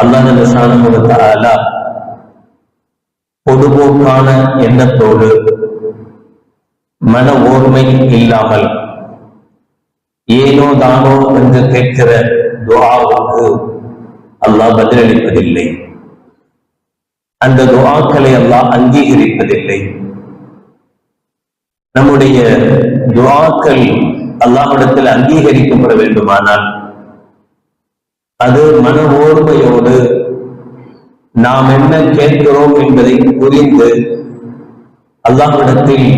அல்லாஹால பொதுபோக்கான எண்ணத்தோடு மன ஓர்மை இல்லாமல் ஏனோ தானோ என்று கேட்கிற துவாவுக்கு அல்லாஹ் பதிலளிப்பதில்லை. அந்த துவாக்களை அல்லாஹ் அங்கீகரிப்பதில்லை. நம்முடைய துவாக்கள் அல்லாஹிடத்தில் அங்கீகரிக்கப்பட வேண்டுமானால் அது மன ஓர்மையோடு நாம் என்ன கேட்கிறோம் என்பதை புரிந்து அல்லாஹ்விடத்தில்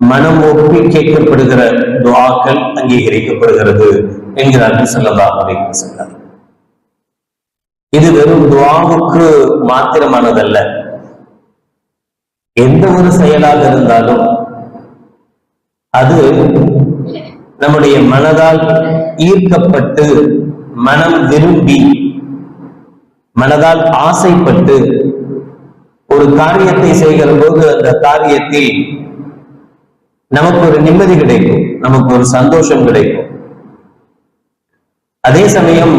மனம் ஒப்பி கேட்கப்படுகிற துவாக்கள் அங்கீகரிக்கப்படுகிறது என்கிறார்கள் ஸல்லல்லாஹு அலைஹி இது வெறும் துவாவுக்கு மாத்திரமானதல்ல. எந்த ஒரு செயலாக இருந்தாலும் அது நம்முடைய மனதால் ஈர்க்கப்பட்டு மனம் விரும்பி மனதால் ஆசைப்பட்டு ஒரு காரியத்தை செய்கிற போது அந்த காரியத்தில் நமக்கு ஒரு நிம்மதி கிடைக்கும் நமக்கு ஒரு சந்தோஷம் கிடைக்கும். அதே சமயம்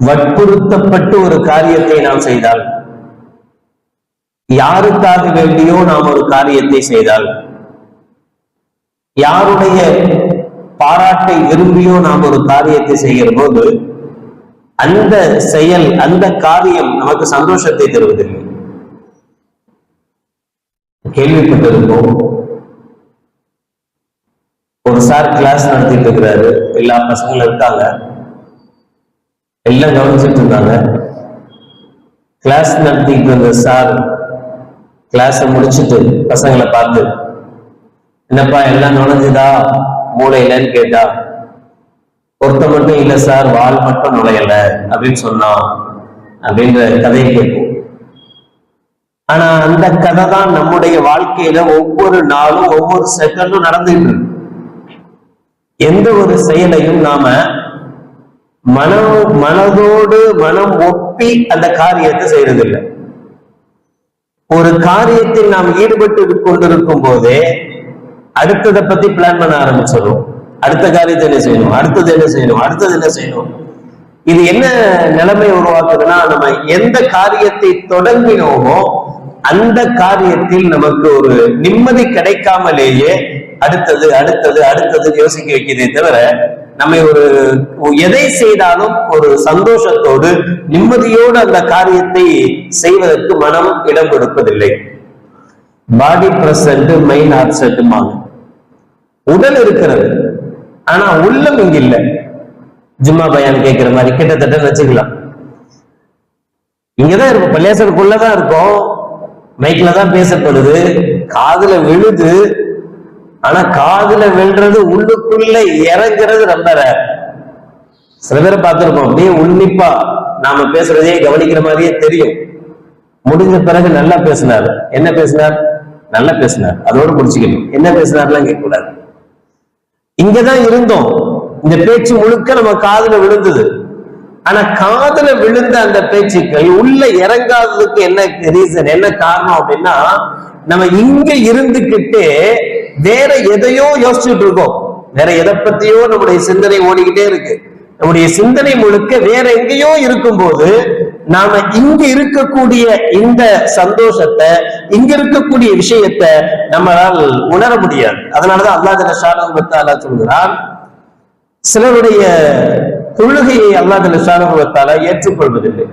வற்புறுத்தப்பட்டு ஒரு காரியத்தை நாம் செய்தால் யாருக்காக வேண்டியோ நாம் ஒரு காரியத்தை செய்தால் யாருடைய பாராட்டை விரும்பியோ நாம் ஒரு காரியத்தை செய்கிற போது அந்த செயல் அந்த காரியம் நமக்கு சந்தோஷத்தை தருவதில்லை. கேள்விப்பட்டிருப்போம். ஒரு சார் கிளாஸ் நடத்திட்டு இருக்கிறாரு. எல்லா பசங்களும் இருக்காங்க. எல்லாம் கவனிச்சிட்டு இருந்தாங்க கிளாஸ் நடத்திட்டு இருந்த சார் கிளாஸை முடிச்சிட்டு பசங்களை பார்த்து என்னப்பா எல்லாம் நுழைஞ்சுதா மூளையிலன்னு கேட்டா பொருத்த மட்டும் இல்லை சார் வால் மட்டும் நுழையல அப்படின்னு சொன்னான் அப்படின்ற கதையை கேட்போம். ஆனா அந்த கதை தான் நம்முடைய வாழ்க்கையில ஒவ்வொரு நாளும் ஒவ்வொரு செகண்டும் நடந்துட்டு இருக்கு. எந்த ஒரு செயலையும் நாம மன மனதோடு மனம் ஒப்பி அந்த காரியத்தை செய்யறதில்லை ஒரு காரியத்தில் நாம் ஈடுபட்டு கொண்டிருக்கும் போதே அடுத்ததை பத்தி பிளான் பண்ண ஆரம்பிச்சிடும் அடுத்த காரியத்தை என்ன செய்யணும்? அடுத்தது என்ன செய்யணும்? அடுத்தது என்ன செய்யணும்? இது என்ன நிலைமை உருவாக்குதுன்னா நம்ம எந்த காரியத்தை தொடங்கினோமோ அந்த காரியத்தில் நமக்கு ஒரு நிம்மதி கிடைக்காமலேயே அடுத்தது அடுத்தது அடுத்தது யோசிக்க வைக்கிறதே தவிர நம்மை ஒரு எதை செய்தாலும் ஒரு சந்தோஷத்தோடு நிம்மதியோடு அந்த காரியத்தை செய்வதற்கு மனம் இடம் கொடுப்பதில்லை. பாடி பிரசன்ட் மைண்ட் செட்டுமாங்க உடல் இருக்கிறது ஆனா உள்ளம் இங்க இல்ல. ஜும்மா பயான் கேட்கிற மாதிரி கிட்டத்தட்ட வச்சுக்கலாம். இங்கதான் இருக்கும் பள்ளியாசலுக்குள்ளதான் இருக்கும். மைக்ல தான் பேசப்படுது. காதுல விழுது. ஆனா காதுல விழுறது உள்ளுக்குள்ள இறங்குறது ரொம்ப சில பேரை பார்த்திருப்போம் அப்படியே உன்னிப்பா நாம பேசுறதே கவனிக்கிற மாதிரியே தெரியும். முடிஞ்ச பிறகு நல்லா பேசினார். என்ன பேசினார்? நல்லா பேசினார். அதோட முடிச்சுக்கணும். என்ன பேசினார்லாம் கேட்கக்கூடாது. இங்கதான் இருந்தோம். இந்த பேச்சு முழுக்க நம்ம காதுல விழுந்தது. ஆனா காதுல விழுந்த அந்த பேச்சுக்கள் உள்ள இறங்காததுக்கு என்ன ரீசன் என்ன காரணம் அப்படின்னா நம்ம இங்க இருந்துகிட்டே வேற எதையோ யோசிச்சுட்டு இருக்கோம். வேற எதை பத்தியோ நம்முடைய சிந்தனை ஓடிக்கிட்டே இருக்கு. நம்முடைய சிந்தனை முழுக்க வேற எங்கேயோ இருக்கும்போது நாம இங்க இருக்கக்கூடிய இந்த சந்தோஷத்தை இங்க இருக்கக்கூடிய விஷயத்த நம்மளால் உணர முடியாது. அதனாலதான் அல்லாஹ் ஷானு சொல்கிறான் சிலருடைய தொழுகையை அல்லாஹ் ஷானுவத்தால ஏற்றுக்கொள்வதில்லை.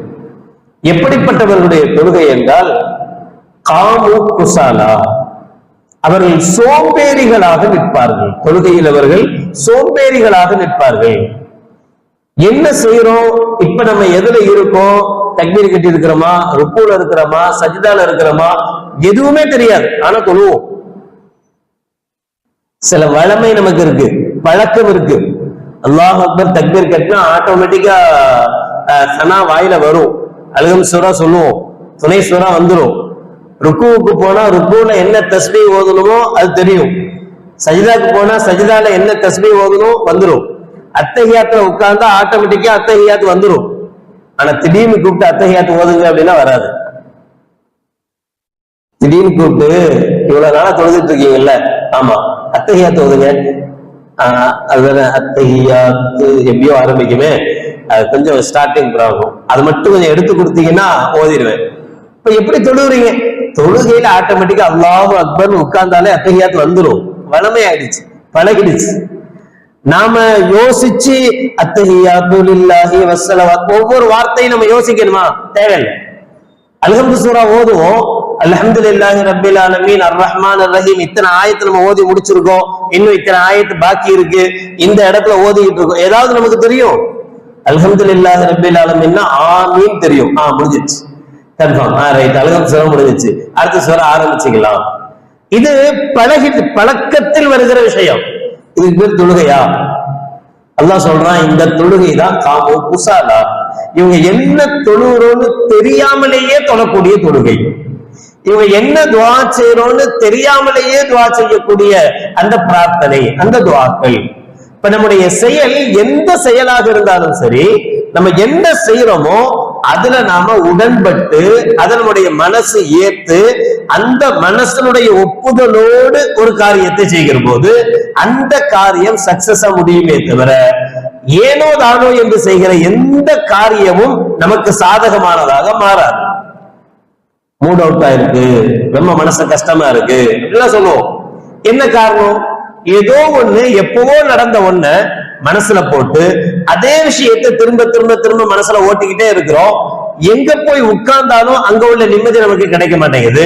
எப்படிப்பட்டவர்களுடைய தொழுகை என்றால் காமு குசாலா. அவர்கள் சோம்பேறிகளாக நிற்பார்கள். தொழுகையில் அவர்கள் சோம்பேறிகளாக நிற்பார்கள். என்ன செய்யறோம் இப்ப நம்ம எதுல இருக்கோம்? தக்பீர் கட்டி இருக்கிறோமா ருப்பூல இருக்கிறோமா சஜிதால இருக்கிறோமா எதுவுமே தெரியாது. ஆனா தொழுவோம். சில வளமை நமக்கு இருக்கு பழக்கம் இருக்கு. அல்லாஹ் அக்பர் தக்பீர் கட்டினா ஆட்டோமேட்டிக்கா சனா வாயில வரும். அழுகம் சுரா சொல்லுவோம் துணை சுரா வந்துடும் ருக்குவுக்கு போனா ருக்குல என்ன தஸ்பீ ஓதணுமோ அது தெரியும். சஜிதாக்கு போனா சஜிதால என்ன தஸ்பீ ஓதணும் வந்துடும் அத்தகையாத்துல உட்கார்ந்தா ஆட்டோமேட்டிக்கா அத்தகையாத்து வந்துடும் ஆனா திடீர்னு கூப்பிட்டு அத்தகையாத்து ஓதுங்க அப்படின்னா வராது. திடீர்னு கூப்பிட்டு இவ்வளவு நாளா தொழுதுட்டு இருக்கீங்கல்ல? ஆமா. அத்தகையாத்து ஓதுங்க. ஆஹ் அதுதானே அத்தகையாத்து எப்படியோ ஆரம்பிக்குமே. அது கொஞ்சம் ஸ்டார்டிங் ப்ராப்ளம் அது மட்டும் கொஞ்சம் எடுத்து கொடுத்தீங்கன்னா ஓதிடுவேன். இப்ப எப்படி தொழுகிறீங்க தொழுகையில ஆட்டோமேட்டிக்கா அல்லாஹ் அக்பர்னு உட்கார்ந்தாலே அத்தகையாத்து வந்துரும். வளமை ஆயிடுச்சு பழகிடுச்சு. நாம யோசிச்சு அத்தகையாத்து லில்லாஹி வஸ்ஸலவாத் ஒவ்வொரு வார்த்தையும் நம்ம யோசிக்கணுமா? தேவையில்லை. அல்ஹம்து சூரா ஓதுவோம். அல்ஹம்துலில்லாஹி ரபில் அலமீன் அர் ரஹ்மான் அர் ரஹீம் இத்தனை ஆயத்தை நம்ம ஓதி முடிச்சிருக்கோம். இன்னும் இத்தனை ஆயத்து பாக்கி இருக்கு. இந்த இடத்துல ஓதிக்கிட்டு இருக்கோம். ஏதாவது நமக்கு தெரியும்? அல்ஹம்துலில்லாஹி ரபில் ஆலமீன்னா ஆமீன் தெரியும். ஆ முடிஞ்சிச்சு கன்ஃபார்ம். ஆ ரைட். அல்ஹம்து சூரா முடிஞ்சிருச்சு. அடுத்த சூரா ஆரம்பிச்சுக்கலாம். இது பழகி பழக்கத்தில் வருகிற விஷயம். இதுக்கு பேர் தொழுகையா? அல்லாஹ் சொல்றான் இந்த தொழுகை தான் காமோ குசாலா இவங்க என்ன தொழுகிறோன்னு தெரியாமலேயே தொழக்கூடிய தொழுகை. இவங்க என்ன துவா செய்யறோம்னு தெரியாமலேயே துவா செய்யக்கூடிய அந்த பிரார்த்தனை அந்த துவாக்கள். இப்ப நம்முடைய செயல் எந்த செயலாக இருந்தாலும் சரி நம்ம என்ன செய்யறோமோ அதுல நாம உடன்பட்டு அதனுடைய மனசு ஏத்து அந்த மனசனுடைய ஒப்புதலோடு ஒரு காரியத்தை செய்கிற போது அந்த காரியம் சக்சஸா முடியுமே தவிர ஏனோ தானோ என்று செய்கிற எந்த காரியமும் நமக்கு சாதகமானதாக மாறாது. மூட் அவுட்டா இருக்கு ரொம்ப மனசு கஷ்டமா இருக்கு எல்லாம் சொல்லுவோம். என்ன காரணம்? ஏதோ ஒண்ணு எப்பவோ நடந்த ஒண்ண மனசுல போட்டு அதே விஷயத்தை திரும்ப திரும்ப திரும்ப மனசுல ஓட்டிக்கிட்டே இருக்கிறோம். எங்க போய் உட்கார்ந்தாலும் அங்க உள்ள நிம்மதி நமக்கு கிடைக்க மாட்டேங்குது.